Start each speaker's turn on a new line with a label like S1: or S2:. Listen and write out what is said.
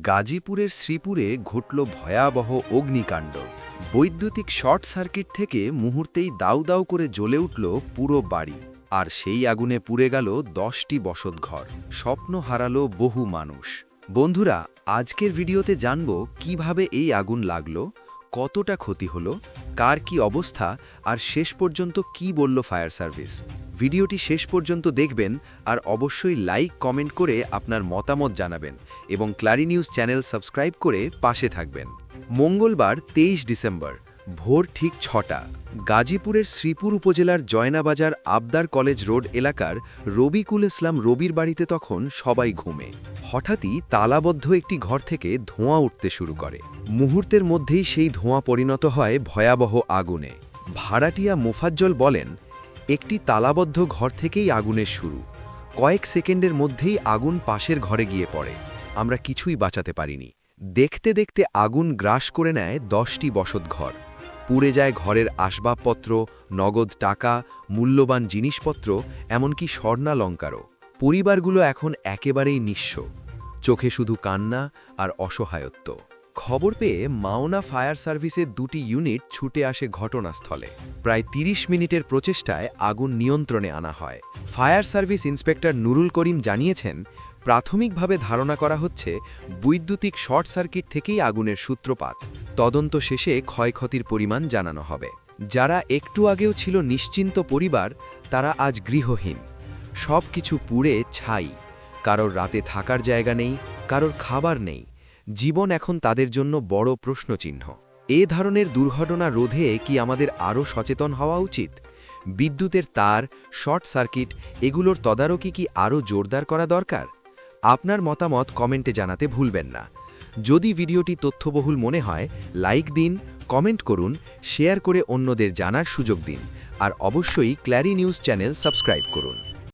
S1: গাজীপুরের শ্রীপুরে ঘটল ভয়াবহ অগ্নিকাণ্ড। বৈদ্যুতিক শর্ট সার্কিট থেকে মুহূর্তেই দাউ দাউ করে জ্বলে উঠল পুরো বাড়ি, আর সেই আগুনে পুড়ে গেল দশটি বসতঘর স্বপ্ন হারালো বহু মানুষ। বন্ধুরা, আজকের ভিডিওতে জানব কীভাবে এই আগুন লাগল, কতটা ক্ষতি হলো কার কি অবস্থা আর শেষ পর্যন্ত কি বলল ফায়ার সার্ভিস। ভিডিওটি শেষ পর্যন্ত দেখবেন আর অবশ্যই লাইক, কমেন্ট করে আপনার মতামত জানাবেন এবং ক্লারি নিউজ চ্যানেল সাবস্ক্রাইব করে পাশে থাকবেন। মঙ্গলবার তেইশ ডিসেম্বর। ভোর ঠিক ছটা, গাজীপুরের শ্রীপুর উপজেলার জয়নাবাজার আবদার কলেজ রোড এলাকার রবিকুল ইসলাম রবির বাড়িতে তখন সবাই ঘুমে। হঠাৎই তালাবদ্ধ একটি ঘর থেকে ধোঁয়া উঠতে শুরু করে। মুহূর্তের মধ্যেই সেই ধোঁয়া পরিণত হয় ভয়াবহ আগুনে। ভাড়াটিয়া মোফাজ্জল বলেন, একটি তালাবদ্ধ ঘর থেকেই আগুনের শুরু। কয়েক সেকেন্ডের মধ্যেই আগুন পাশের ঘরে গিয়ে পড়ে। আমরা কিছুই বাঁচাতে পারিনি। দেখতে দেখতে আগুন গ্রাস করে নেয় দশটি বসতঘর। পুড়ে যায় ঘরের আসবাবপত্র, নগদ টাকা, মূল্যবান জিনিসপত্র, এমনকি স্বর্ণালঙ্কারও। পরিবারগুলো এখন একেবারেই নিঃস্ব। চোখে শুধু কান্না আর অসহায়ত্ব। খবর পেয়ে মাওনা ফায়ার সার্ভিসের দুটি ইউনিট ছুটে আসে ঘটনাস্থলে। প্রায় ৩০ মিনিটের প্রচেষ্টায় আগুন নিয়ন্ত্রণে আনা হয়। Fire service inspector Nurul Karim জানিয়েছেন, প্রাথমিকভাবে ধারণা করা হচ্ছে, বৈদ্যুতিক শর্ট সার্কিট থেকেই আগুনের সূত্রপাত। তদন্ত শেষে ক্ষয়ক্ষতির পরিমাণ জানানো হবে। যারা একটু আগেও ছিল নিশ্চিন্ত পরিবার, তারা আজ গৃহহীন। সব কিছু পুড়ে ছাই। কারোর রাতে থাকার জায়গা নেই, কারোর খাবার নেই। জীবন এখন তাদের জন্য বড় প্রশ্নচিহ্ন। এ ধরনের দুর্ঘটনা রোধে কি আমাদের আরও সচেতন হওয়া উচিত? বিদ্যুতের তার, শর্ট সার্কিট, এগুলোর তদারকি কি আরও জোরদার করা দরকার? আপনার মতামত কমেন্টে জানাতে ভুলবেন না। যদি ভিডিওটি তথ্যবহুল মনে হয়, লাইক দিন, কমেন্ট করুন, শেয়ার করে অন্যদের জানার সুযোগ দিন, আর অবশ্যই ক্ল্যারি নিউজ চ্যানেল সাবস্ক্রাইব করুন।